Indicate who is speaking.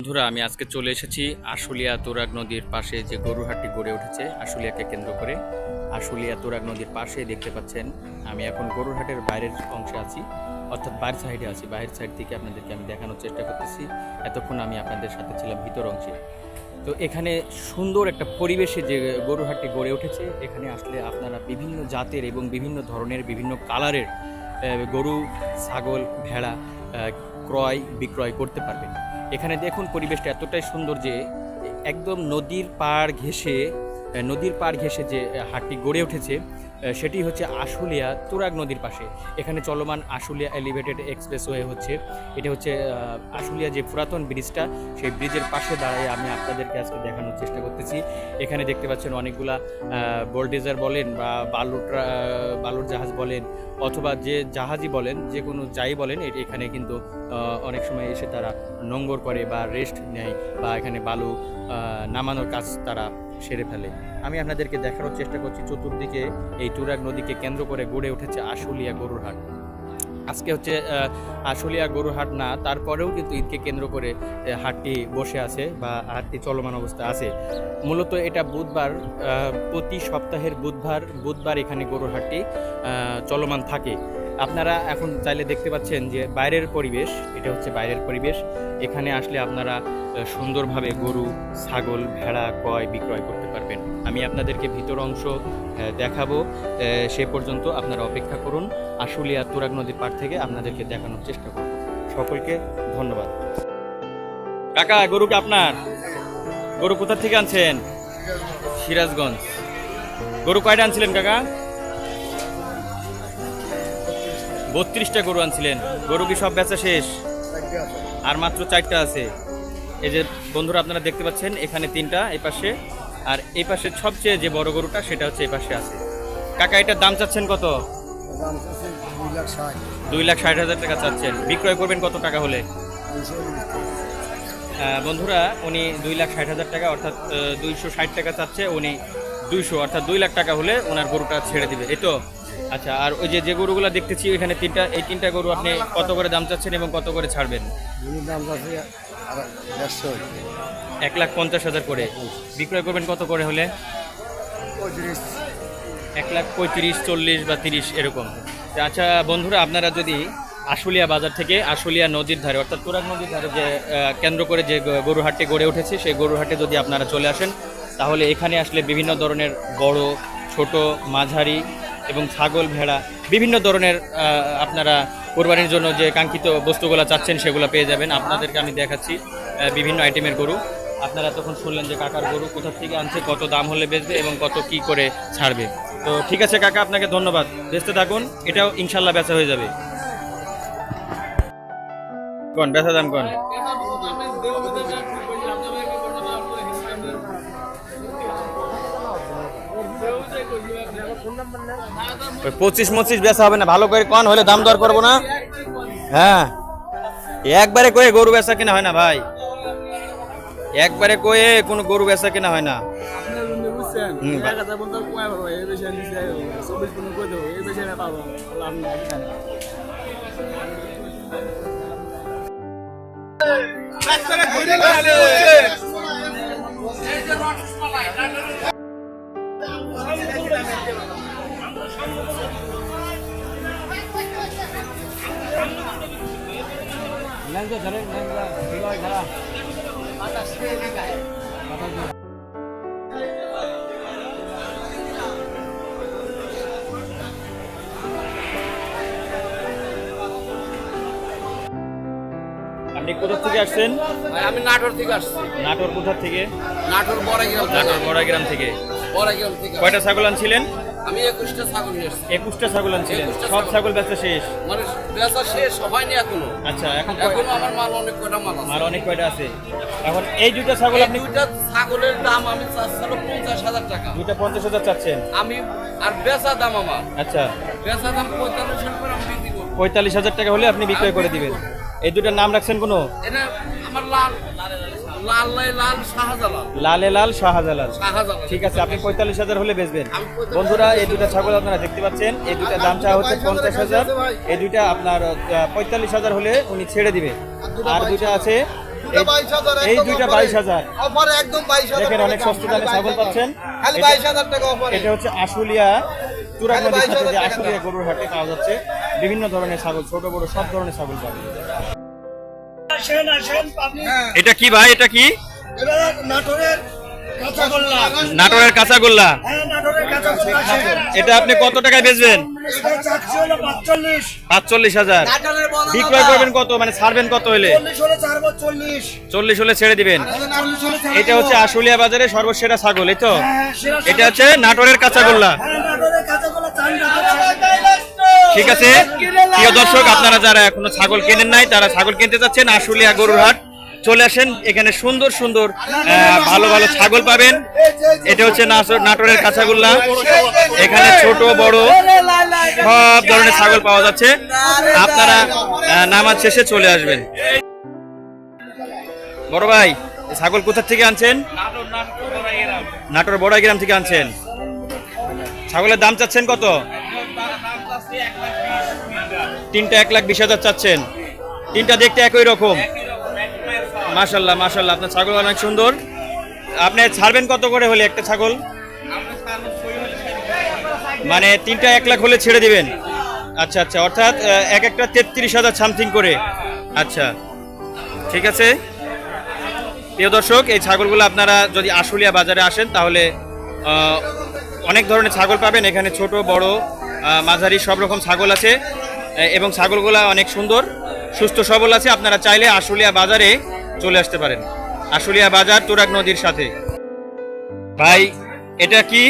Speaker 1: বন্ধুরা, আমি আজকে চলে এসেছি আশুলিয়া তোরাগ নদীর পাশে যে গরুহাটটি গড়ে উঠেছে, আশুলিয়াকে কেন্দ্র করে। আশুলিয়া তোরাগ নদীর পাশে দেখতে পাচ্ছেন, আমি এখন গরুরহাটের বাইরের অংশে আছি, অর্থাৎ বাইরের সাইডে আছি। বাইরের সাইড থেকে আপনাদেরকে আমি দেখানোর চেষ্টা করতেছি। এতক্ষণ আমি আপনাদের সাথে ছিলাম ভিতর অংশে। তো এখানে সুন্দর একটা পরিবেশে যে গরুহাটটি গড়ে উঠেছে, এখানে আসলে আপনারা বিভিন্ন জাতের এবং বিভিন্ন ধরনের, বিভিন্ন কালারের গরু, ছাগল, ভেড়া ক্রয়, বিক্রয় করতে পারবেন। এখানে দেখুন পরিবেশটা এতটাই সুন্দর যে একদম নদীর পাড় ঘেঁষে, নদীর পাড় ঘেঁষে যে হাটটি গড়ে উঠেছে সেটি হচ্ছে আশুলিয়া তুরাগ নদীর পাশে। এখানে চলমান আশুলিয়া এলিভেটেড এক্সপ্রেসওয়ে হচ্ছে। এটা হচ্ছে আশুলিয়া যে পুরাতন ব্রিজটা, সেই ব্রিজের পাশে দাঁড়িয়ে আমি আপনাদেরকে আজকে দেখানোর চেষ্টা করতেছি। এখানে দেখতে পাচ্ছেন অনেকগুলা বোল্ডেজার বলেন বা বালুর বালুর জাহাজ বলেন অথবা যে জাহাজই বলেন, যে কোনো যাই বলেন এখানে কিন্তু অনেক সময় এসে তারা নোঙ্গর করে বা রেস্ট নেয় বা এখানে বালু নামানোর কাজ তারা সেরে ফেলে। আমি আপনাদেরকে দেখানোর চেষ্টা করছি, চতুর্দিকে এই তুরাগ নদীকে কেন্দ্র করে গড়ে উঠেছে আশুলিয়া গরুর হাট আজকে হচ্ছে আশুলিয়া গরুর হাট না, তারপরেও কিন্তু ঈদকে কেন্দ্র করে হাটটি বসে আছে বা হাটটি চলমান অবস্থা আছে। মূলত এটা বুধবার প্রতি সপ্তাহের বুধবার বুধবার এখানে গরুর হাটটি চলমান থাকে। আপনারা এখন চাইলে দেখতে পাচ্ছেন যে বাইরের পরিবেশ, এটা হচ্ছে বাইরের পরিবেশ। এখানে আসলে আপনারা সুন্দরভাবে গরু, ছাগল, ভেড়া ক্রয় বিক্রয় করতে পারবেন। আমি আপনাদেরকে ভিতর অংশ দেখাবো। সে পর্যন্ত আপনারা অপেক্ষা করুন। আশুলিয়া তুরাগ নদীর পাড় থেকে আপনাদেরকে দেখানোর চেষ্টা করব। সকলকে ধন্যবাদ। কাকা গরুকে আপনার? গরু কোথা থেকে আনছেন? সিরাজগঞ্জ। গরু কয়টা আনছিলেন কাকা? বত্রিশটা গরু আনছিলেন। গরু কি সব বেচা শেষ? আর মাত্র চারটা আছে। এই যে বন্ধুরা, আপনারা দেখতে পাচ্ছেন, এখানে তিনটা, এই পাশে। আর এই পাশে সবচেয়ে যে বড় গরুটা, সেটা হচ্ছে এই পাশে আছে। কাকা, এটার দাম চাচ্ছেন কত?
Speaker 2: দুই লাখ ষাট
Speaker 1: হাজার টাকা চাচ্ছেন। বিক্রয় করবেন কত টাকা হলে? বন্ধুরা, উনি দুই লাখ ষাট হাজার টাকা, অর্থাৎ দুইশো ষাট টাকা চাচ্ছে। উনি দুইশো অর্থাৎ দুই লাখ টাকা হলে ওনার গরুটা ছেড়ে দিবে। এই তো? আচ্ছা আর ওই যে যে গরুগুলো দেখতেছি এখানে তিনটা এই তিনটা গরু আপনি কত করে দাম চাচ্ছেন এবং কত করে ছাড়বেন? এক লাখ পঞ্চাশ হাজার করে। বিক্রয় করবেন কত করে হলে?
Speaker 2: পঁয়ত্রিশ।
Speaker 1: এক লাখ পঁয়ত্রিশ চল্লিশ বা তিরিশ এরকম। আচ্ছা বন্ধুরা আপনারা যদি আশুলিয়া বাজার থেকে আশুলিয়া নদীর ধারে অর্থাৎ তুরাগ নদীর ধারে যে কেন্দ্র করে যে গরুহাটটি গড়ে উঠেছে সেই গরুহাটে যদি আপনারা চলে আসেন তাহলে এখানে আসলে বিভিন্ন ধরনের বড়, ছোট, মাঝারি এবং ছাগল ভেড়া বিভিন্ন ধরনের আপনারা কোরবানির জন্য যে কাঙ্ক্ষিত বস্তুগুলো চাচ্ছেন সেগুলো পেয়ে যাবেন। আপনাদেরকে আমি দেখাচ্ছি বিভিন্ন আইটেমের গরু। আপনারা তখন শুনলেন যে কাকার গরু কোথা থেকে আনছে, কত দাম হলে বেচবে এবং কত কি করে ছাড়বে। তো ঠিক আছে কাকা, আপনাকে ধন্যবাদ। বেচতে থাকুন, এটাও ইনশাল্লাহ বেচা হয়ে যাবে। কোন বেচা দাম কোন? পঁচিশ মচিশ বেচা হবে না, ভালো করে কন, হলে দাম দর করব না। হ্যাঁ। একবারে কয়ে গরু বেচা কেনা হয় না ভাই। একবারে কয়ে কোনো গরু বেচা কেনা হয় না। বা- আপনি কোথা থেকে আসছেন?
Speaker 3: আমি নাটোর থেকে আসছি।
Speaker 1: নাটোর কোথা থেকে?
Speaker 3: নাটোর বড়াইগ্রাম
Speaker 1: নাটোর বড়াগ্রাম থেকে। কয়টা ছাগল আনছিলেন?
Speaker 3: আমি একুশটা ছাগল
Speaker 1: একুশটা ছাগল আনছিলেন।
Speaker 3: 21টা
Speaker 1: সব
Speaker 3: ছাগল।
Speaker 1: বেচা শেষ?
Speaker 3: মানে বেচা শেষ হয়নি এখনও।
Speaker 1: আচ্ছা এখন
Speaker 3: এখনও আমার মাল অনেক কয়টা মাল আছে?
Speaker 1: মাল অনেক কয়টা আছে? এখন এই দুইটা ছাগল আপনি
Speaker 3: দুইটা ছাগলের দাম আমি চাচ্ছিল পঞ্চাশ হাজার টাকা।
Speaker 1: দুইটা পঞ্চাশ হাজার চাচ্ছেন?
Speaker 3: আমি আর বেচা দাম আমার।
Speaker 1: আচ্ছা।
Speaker 3: বেচা দাম পঁয়তাল্লিশ করে আমি বিক্রি করব।
Speaker 1: পঁয়তাল্লিশ হাজার টাকা হলে আপনি বিক্রয় করে দিবেন। এই দুটার নাম রাখছেন কোনো?
Speaker 3: এটা আমার লাল। লাল লাল শাহজালাল।
Speaker 1: লালে লাল শাহজালাল।
Speaker 3: শাহজালাল।
Speaker 1: ঠিক আছে আপনি পঁয়তাল্লিশ হাজার হলে বেচবেন। বন্ধুরা এই দুটা ছাগল আপনারা দেখতে পাচ্ছেন। এই দুটা দাম চাওয়া হচ্ছে পঞ্চাশ হাজার। এই দুইটা আপনার পঁয়তাল্লিশ হাজার হলে উনি ছেড়ে দিবে। আর দুইটা আছে এই-
Speaker 4: 22,000
Speaker 1: এই
Speaker 4: একদম
Speaker 1: দুইটা
Speaker 4: অফারে।
Speaker 1: 22,000
Speaker 4: অফারে একদম 22,000
Speaker 1: দেখেন অনেক সস্তা দামে ছাগল পাচ্ছেন। এটা-
Speaker 4: 22,000 টাকা অফারে
Speaker 1: এটা হচ্ছে আশুলিয়া তুরাগ
Speaker 4: খালি
Speaker 1: নদীর সাথে
Speaker 4: 22,000
Speaker 1: যে
Speaker 4: টাকা
Speaker 1: আশুলিয়া গরুর হাটে পাওয়া যাচ্ছে। বিভিন্ন ধরনের ছাগল ছোট বড় সব ধরনের ছাগল পাবে এটা কি ভাই এটা কি?
Speaker 4: নাটোরের কাঁচাগোল্লা।
Speaker 1: নাটোরের কাঁচাগোল্লা।
Speaker 4: হ্যাঁ নাটোরের কাঁচাগোল্লা
Speaker 1: এটা আপনি কত টাকায় বেচবেন?
Speaker 4: এটা চাচ্ছি হলো 45
Speaker 1: পাঁচচল্লিশ হাজার। বিক্রয় করবেন কত? মানে ছাড়বেন কত হলে?
Speaker 4: 40 হলে ছাড়বো 40
Speaker 1: চল্লিশ হলে ছেড়ে দিবেন।
Speaker 4: 40 হলে ছাড়বো।
Speaker 1: এটা হচ্ছে আশুলিয়া বাজারে সর্বসেরা ছাগল এই তো?
Speaker 4: হ্যাঁ,
Speaker 1: এটা হচ্ছে নাটোরের কাঁচাগোল্লা। ঠিক আছে? প্রিয় দর্শক, আপনারা যারা এখনও ছাগল কেনেন নাই, তারা ছাগল কিনতে যাচ্ছেন আশুলিয়া গরুর হাট। চলে আসেন, এখানে সুন্দর সুন্দর ভালো ভালো ছাগল পাবেন। এটা হচ্ছে নাটোরের কাঁচাগোল্লা। এখানে ছোট, বড়, সব ধরনের ছাগল পাওয়া যাচ্ছে। আপনারা নামাজ শেষে চলে আসবেন। বড় ভাই ছাগল কোথা থেকে আনছেন? নাটোর বড়াইগ্রাম থেকে আনছেন। ছাগলের দাম চাচ্ছেন কত? তিনটা এক লাখ বিশ হাজার চাচ্ছেন। তিনটা দেখতে একই রকম। মাশাল্লাহ মাশাল্লাহ আপনার ছাগল অনেক সুন্দর। আপনি ছাড়বেন কত করে হলে একটা ছাগল? মানে তিনটা এক লাখ হলে ছেড়ে দিবেন। আচ্ছা আচ্ছা অর্থাৎ এক একটা তেত্রিশ হাজার সামথিং করে। আচ্ছা ঠিক আছে। প্রিয় দর্শক, এই ছাগলগুলো আপনারা যদি আশুলিয়া বাজারে আসেন, তাহলে অনেক ধরনের ছাগল পাবেন। এখানে ছোট, বড় মাঝারি সব রকম ছাগল আছে। এবং ছাগলগুলা অনেক সুন্দর, সুস্থ সবল আছে। আপনারা চাইলে আশুলিয়া বাজারে চলে আসতে পারেন। আশুলিয়া বাজার তুরাগ নদীর সাথে। ভাই, এটা কি?